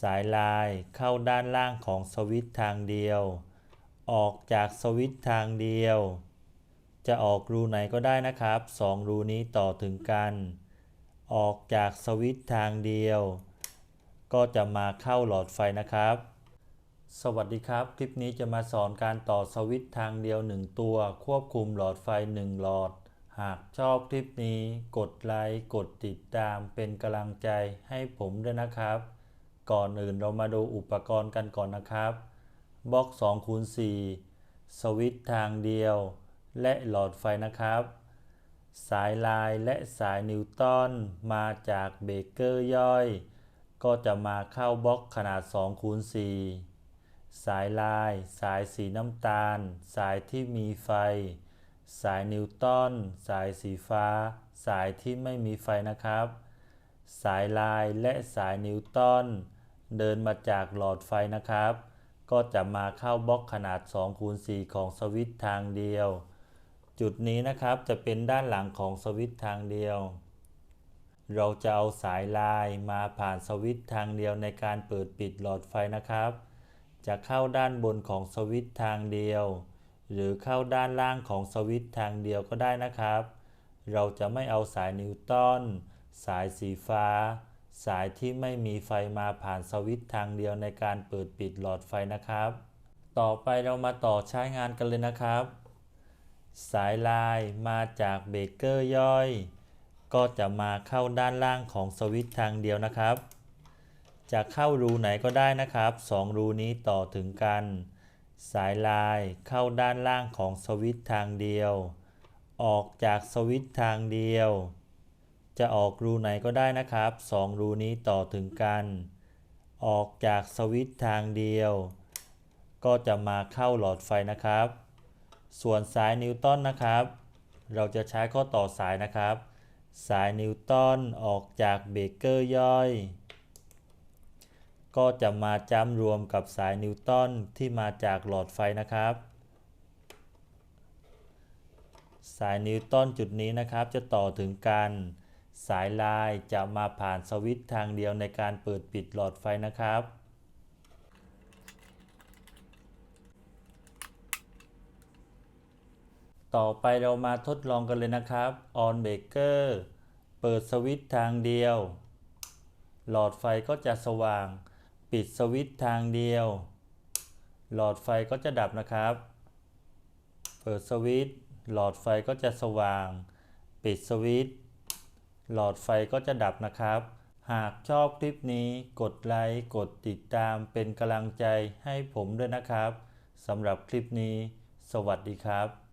สายลายเข้าด้านล่างของสวิตช์ทางเดียว ออกจากสวิตช์ทางเดียว จะออกรูไหนก็ได้นะครับสองรูนี้ต่อถึงกัน ออกจากสวิตช์ทางเดียว ก็จะมาเข้าหลอดไฟนะครับ สวัสดีครับ คลิปนี้จะมาสอนการต่อสวิตช์ทางเดียว 1 ตัว ควบคุมหลอดไฟ 1 หลอดหากชอบคลิปนี้ กดไลค์ กดติดตามเป็นกำลังใจให้ผมด้วยนะครับ ก่อนอื่นเรามาดูอุปกรณ์กันก่อนนะครับ บล็อก2คูณ4สวิตช์ทางเดียว และหลอดไฟนะครับ สายลายและสายนิวตันมาจากเบเกอร์ย่อย ก็จะมาเข้าบล็อกขนาด2คูณ4สายลาย สายสีน้ำตาล สายที่มีไฟ สายนิวตันสายสีฟ้า สายที่ไม่มีไฟนะครับ สายลายและสายนิวตันเดินมาจากหลอดไฟนะครับ ก็จะมาเข้าบล็อกขนาด2คูณ4ของสวิตช์ทางเดียว จุดนี้นะครับจะเป็นด้านหลังของสวิตช์ทางเดียว เราจะเอาสายลายมาผ่านสวิตช์ทางเดียวในการเปิดปิดหลอดไฟนะครับ จะเข้าด้านบนของสวิตช์ทางเดียว หรือเข้าด้านล่างของสวิตช์ทางเดียวก็ได้นะครับ เราจะไม่เอาสายนิวตัน สายสีฟ้า สายที่ไม่มีไฟมาผ่านสวิตช์ทางเดียวในการเปิดปิดหลอดไฟนะครับ ต่อไปเรามาต่อใช้งานกันเลยนะครับ สายลายมาจากเบเกอร์ย่อย ก็จะมาเข้าด้านล่างของสวิตช์ทางเดียวนะครับ จะเข้ารูไหนก็ได้นะครับสองรูนี้ต่อถึงกัน สายลายเข้าด้านล่างของสวิตช์ทางเดียว ออกจากสวิตช์ทางเดียว จะออกรูไหนก็ได้นะครับสองรูนี้ต่อถึงกัน ออกจากสวิตช์ทางเดียว ก็จะมาเข้าหลอดไฟนะครับ ส่วนสายนิวตันนะครับ เราจะใช้ข้อต่อสายนะครับ สายนิวตันออกจากเบเกอร์ย่อย ก็จะมาจ้ำรวมกับสายนิวตันที่มาจากหลอดไฟนะครับสายนิวตันจุดนี้นะครับจะต่อถึงกัน สายลายจะมาผ่านสวิตช์ทางเดียวในการเปิดปิดหลอดไฟนะครับ ต่อไปเรามาทดลองกันเลยนะครับ on breaker เปิดสวิตช์ทางเดียว หลอดไฟก็จะสว่าง ปิดสวิตช์ทางเดียว หลอดไฟก็จะดับนะครับ เปิดสวิตช์หลอดไฟก็จะสว่าง ปิดสวิตช์ หลอดไฟก็จะดับนะครับ หากชอบคลิปนี้กดไลค์กดติดตามเป็นกำลังใจให้ผมด้วยนะครับสำหรับคลิปนี้ สวัสดีครับ